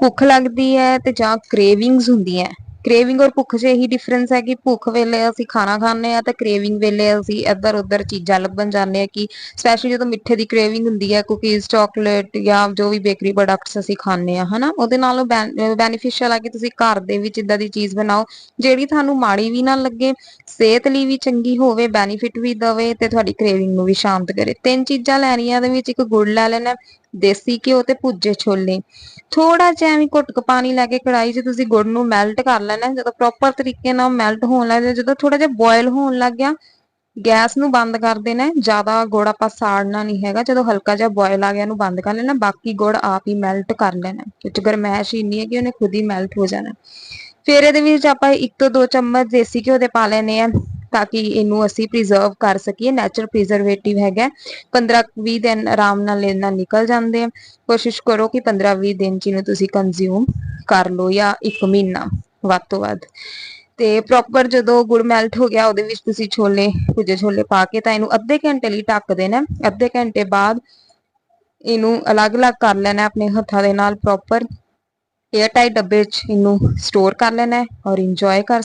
ਭੁੱਖ ਲੱਗਦੀ ਹੈ ਤੇ ਜਾਂ ਕ੍ਰੇਵਿੰਗਸ ਹੁੰਦੀਆਂ ਕ੍ਰੇਵਿੰਗ ਔਰ ਭੁੱਖ 'ਚ ਇਹੀ ਡਿਫਰੈਂਸ ਹੈ ਕਿ ਭੁੱਖ ਵੇਲੇ ਅਸੀਂ ਖਾਣਾ ਖਾਂਦੇ ਆ ਤੇ ਕ੍ਰੇਵਿੰਗ ਵੇਲੇ ਅਸੀਂ ਇੱਧਰ ਉੱਧਰ ਚੀਜ਼ਾਂ ਲੱਭਣ ਜਾਂਦੇ ਆ ਕਿ ਸਪੈਸ਼ਲੀ ਜਦੋਂ ਮਿੱਠੇ ਦੀ ਕ੍ਰੇਵਿੰਗ ਹੁੰਦੀ ਹੈ ਕੁਕੀਜ਼ ਚਾਕਲੇਟ ਜਾਂ ਜੋ ਵੀ ਬੇਕਰੀ ਪ੍ਰੋਡਕਟਸ ਅਸੀਂ ਖਾਂਦੇ ਆ ਹਨਾ? ਉਹਦੇ ਨਾਲੋਂ ਬੈਨੀਫੀਸ਼ੀਅਲ ਆ ਕਿ ਤੁਸੀਂ ਘਰ ਦੇ ਵਿੱਚ ਇਦਾਂ ਦੀ ਚੀਜ਼ ਬਣਾਓ ਜਿਹੜੀ ਤੁਹਾਨੂੰ ਮਾੜੀ ਵੀ ਨਾ ਲੱਗੇ, ਸਿਹਤ ਲਈ ਵੀ ਚੰਗੀ ਹੋਵੇ ਬੈਨੀਫਿਟ ਵੀ ਦਵੇ ਤੇ ਤੁਹਾਡੀ ਕ੍ਰੇਵਿੰਗ ਨੂੰ ਵੀ ਸ਼ਾਂਤ ਕਰੇ। ਤਿੰਨ ਚੀਜ਼ਾਂ ਲੈਣੀਆਂ ਦੇ ਵਿੱਚ ਇੱਕ ਗੁੜ ਲੈ ਲੈਣਾ ਦੇਸੀ ਘਿਓ ਤੇ ਭੁੱਜੇ ਛੋਲੇ। ਥੋੜਾ ਜਿਹਾ ਐਵੇਂ ਘੁੱਟਕ ਪਾਣੀ ਲੈ ਕੇ ਕੜਾਈ 'ਚ ਤੁਸੀਂ ਗੁੜ ਨੂੰ ਮੈਲਟ ਕਰ ਲੈਣਾ ਜਦੋਂ ਪ੍ਰੋਪਰ ਤਰੀਕੇ ਨਾਲ ਮੈਲਟ ਹੋਣ ਲੱਗ ਜਾਏ, ਜਦੋਂ ਥੋੜਾ ਜਿਹਾ ਬੋਇਲ ਹੋਣ ਲੱਗ ਗਿਆ, ਗੈਸ ਨੂੰ ਬੰਦ ਕਰ ਦੇਣਾ ਜ਼ਿਆਦਾ ਗੁੜ ਆਪਾਂ ਸਾੜਨਾ ਨਹੀਂ ਹੈਗਾ। ਜਦੋਂ ਹਲਕਾ ਜਿਹਾ ਬੋਇਲ ਆ ਗਿਆ ਇਹਨੂੰ ਬੰਦ ਕਰ ਲੈਣਾ। ਬਾਕੀ ਗੁੜ ਆਪ ਹੀ ਮੈਲਟ ਕਰ ਲੈਣਾ ਕਿਉਂਕਿ ਗਰਮੈਸ਼ ਇੰਨੀ ਹੈ ਕਿ ਉਹਨੇ ਖੁਦ ਹੀ ਮੈਲਟ ਹੋ ਜਾਣਾ ਫਿਰ ਇਹਦੇ ਵਿੱਚ ਆਪਾਂ ਇੱਕ ਤੋਂ ਦੋ ਚਮਚ ਦੇਸੀ ਘਿਓ ਦੇ ਪਾ ਲੈਣੇ ਆ ਤਾਂ ਕਿ ਇਹਨੂੰ ਅਸੀਂ ਪ੍ਰੀਜ਼ਰਵ ਕਰ ਸਕੀਏ ਨੈਚੁਰਲ ਪ੍ਰੀਜ਼ਰਵੇਟਿਵ ਹੈਗਾ 15-20 ਦਿਨ ਆਰਾਮ ਨਾਲ ਇਹਨਾਂ ਨਿਕਲ ਜਾਂਦੇ ਆ। ਕੋਸ਼ਿਸ਼ ਕਰੋ ਕਿ 15-20 ਦਿਨ ਚ ਤੁਸੀਂ ਕੰਜ਼ਿਊਮ ਕਰ ਲਓ ਜਾਂ 1 ਮਹੀਨਾ ਵੱਧ ਤੋਂ ਵੱਧ। ਤੇ ਪ੍ਰੋਪਰ ਜਦੋਂ ਗੁੜ ਮੈਲਟ ਹੋ ਗਿਆ, ਉਹਦੇ ਵਿੱਚ ਤੁਸੀਂ ਛੋਲੇ, ਭੁੱਜੇ ਛੋਲੇ ਪਾ ਕੇ ਤਾਂ ਇਹਨੂੰ ਅੱਧੇ ਘੰਟੇ ਲਈ ਢੱਕ ਦੇਣਾ ਅੱਧੇ ਘੰਟੇ ਬਾਅਦ ਇਹਨੂੰ ਅਲੱਗ-ਅਲੱਗ ਕਰ ਲੈਣਾ ਆਪਣੇ ਹੱਥਾਂ ਦੇ ਨਾਲ ਪ੍ਰੋਪਰ 에ਅਰ ਟਾਈਟ ਡੱਬੇ 'ਚ ਇਹਨੂੰ ਸਟੋਰ ਕਰ ਲੈਣਾ ਔਰ ਇੰਜੋਏ ਕਰ